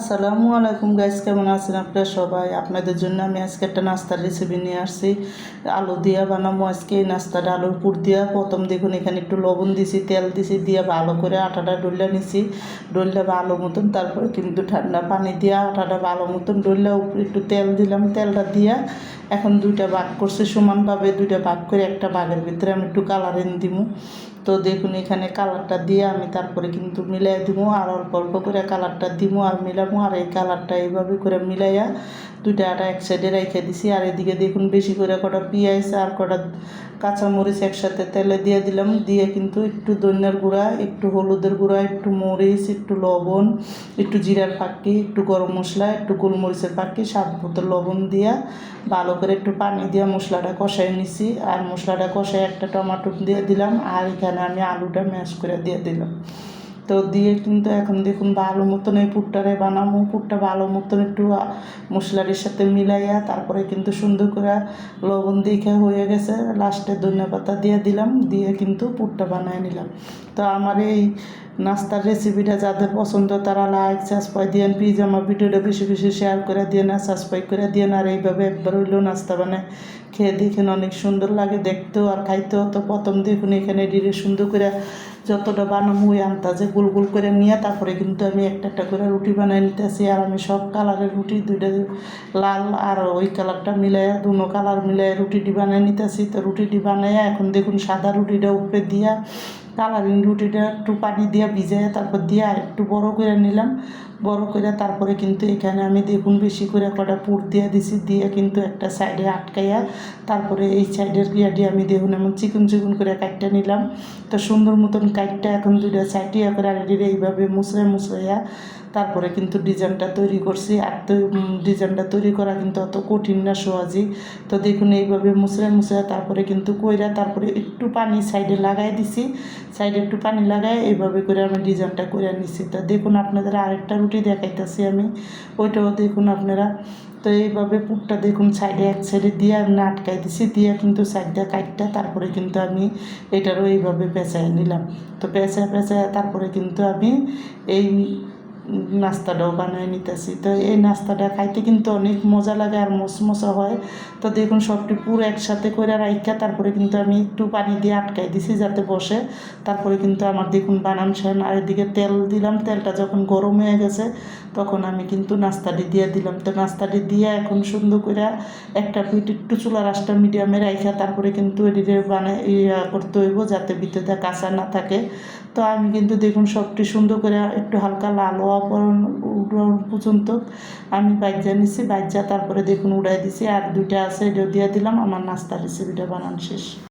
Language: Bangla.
আসসালামু আলাইকুম গাইস কেমন আছেন আপনারা সবাই? আপনাদের জন্য আমি আজকে একটা নাস্তার রেসিপি নিয়ে আসছি। আলু দিয়া বানাবো আজকে। এই নাস্তাটা আলুর পুর দিয়া। প্রথম দেখুন, এখানে একটু লবণ দিছি, তেল দিছি, দিয়ে ভালো করে আটাটা ডললা নিছি। ডললা ভালো মতন, তারপরে কিন্তু ঠান্ডা পানি দিয়া আটাটা ভালো মতন ডললা উপরে একটু তেল দিলাম। তেলটা দিয়া এখন দুইটা ভাগ করছে সমানভাবে দুইটা ভাগ করে একটা ভাগের ভিতরে আমি একটু কালারিং দিমু। তো দেখুন এখানে কালারটা দিয়ে আমি তারপরে কিন্তু মিলাই দিব আর অল্প অল্প করে কালারটা দিব আর মিলাবো আর এই কালারটা এইভাবে করে মিলাইয়া দুইটা আটা এক সাইডে রেখে দিছি। আর এদিকে দেখুন বেশি করে কটা পেঁয়াজ আর কটা কাঁচামরিচ একসাথে তেলে দিয়ে দিলাম। দিয়ে কিন্তু একটু ধনিয়ার গুঁড়া, একটু হলুদের গুঁড়া, একটু মরিচ, একটু লবণ, একটু জিরার পাক্কি একটু গরম মশলা, একটু গোলমরিচের পাক্কি স্বাদ মতো লবণ দিয়া ভালো করে একটু পানি দিয়ে মশলাটা কষাই নিছি, আর মশলাটা কষাই একটা টমাটো দিয়ে দিলাম, আর এখানে আমি আলুটা ম্যাশ করে দিয়ে দিলাম। তো দিয়ে কিন্তু এখন দেখুন ভালো মতন এই পুরটারে বানাবো। পুরটা ভালো মতন একটু মশলার সাথে মিলাইয়া তারপরে কিন্তু সুন্দর করে লবণ দেখে হয়ে গেছে। লাস্টে ধনিয়া পাতা দিয়ে দিলাম, দিয়ে কিন্তু পুরটা বানায় নিলাম। তো আমার এই নাস্তার রেসিপিটা যাদের পছন্দ তারা লাইক, সাবস্ক্রাইব দিয়েন। প্লিজ আমার ভিডিওটা বেশি বেশি শেয়ার করে দিয়ে না সাবস্ক্রাইব করে দিয়ে না আর এইভাবে একবার হইলেও নাস্তা বানায় খেয়ে দেখেন অনেক সুন্দর লাগে দেখতেও আর খাইতেও। তো প্রথম দেখুন এখানে ডিরে সুন্দর করে যতটা বানাবো ওই যে গোল গোল করে নিয়ে তারপরে কিন্তু আমি একটা একটা করে রুটি বানাই নিতেছি। আর আমি সব কালারের রুটি দুইটা লাল আর ওই কালারটা মিলাই দুনো কালার মিলাই রুটিটি বানাই নিতেছি। তো রুটিটি বানাইয়া এখন দেখুন সাদা রুটিটা উপরে দিয়া, কালারিং রুটিটা একটু পানি দিয়ে ভিজাই তারপর দিয়ে আর একটু বড় করে নিলাম। বড় করে তারপরে কিন্তু এখানে আমি দেখুন বেশি করে কটা পুর দিয়ে দিছি, দিয়ে কিন্তু একটা সাইডে আটকাইয়া তারপরে এই সাইডের গিয়াটি আমি দেখুন এমন চিকন চিকন করে কাটটা নিলাম। তো সুন্দর মতন কাটটা এখন দুইটা সাইডে করে আর এইভাবে মুসড়ে মুসড়াইয়া তারপরে কিন্তু ডিজাইনটা তৈরি করছি। আর তো ডিজাইনটা তৈরি করা কিন্তু অত কঠিন না, সহজই। তো দেখুন এইভাবে মুসড়ে মুসড়ে তারপরে কিন্তু কইরা তারপরে একটু পানি সাইডে লাগাই দিছি। সাইডে একটু পানি লাগাই এইভাবে করে আমি ডিজাইনটা করে নিছি। তো দেখুন আপনাদের আরেকটা রুটি দেখাইতেছি আমি, ওইটাও দেখুন আপনারা। তো এইভাবে পুরটা দেখুন সাইডে এক সাইডে দিয়ে আমি আটকাই দিছি দিয়ে কিন্তু সাইডটা কাটটা তারপরে কিন্তু আমি এটারও এইভাবে পেঁচাই নিলাম। তো পেঁচা পেঁচা তারপরে কিন্তু আমি এই নাস্তাটাও বানিয়ে নিতেছি। তো এই নাস্তাটা খাইতে কিন্তু অনেক মজা লাগে আর মশমশা হয়। তো দেখুন সবটি পুরো একসাথে করে রাইখা, তারপরে কিন্তু আমি একটু পানি দিয়ে আটকাই দিছি যাতে বসে। তারপরে কিন্তু আমার দেখুন বানান সেন। আর এদিকে তেল দিলাম, তেলটা যখন গরম হয়ে গেছে, তখন আমি কিন্তু নাস্তাটি দিয়ে দিলাম। তো নাস্তাটি দিয়ে এখন সুন্দর করে একটা পিঠ একটু চুলার আঁচটা মিডিয়ামে রাইখা, তারপরে কিন্তু এদিকে বানাই ইয়া করতে হইব যাতে ভিতরে কাঁচা না থাকে। তো আমি কিন্তু দেখুন সবটি সুন্দর করে একটু হালকা লাল হওয়া পর্যন্ত আমি বাচ্চা নিছি বাচ্চা তারপরে দেখুন উড়াই দিছি। আর দুইটা আছে এটা দিয়ে দিলাম, আমার নাস্তা রেসিপিটা বানান শেষ।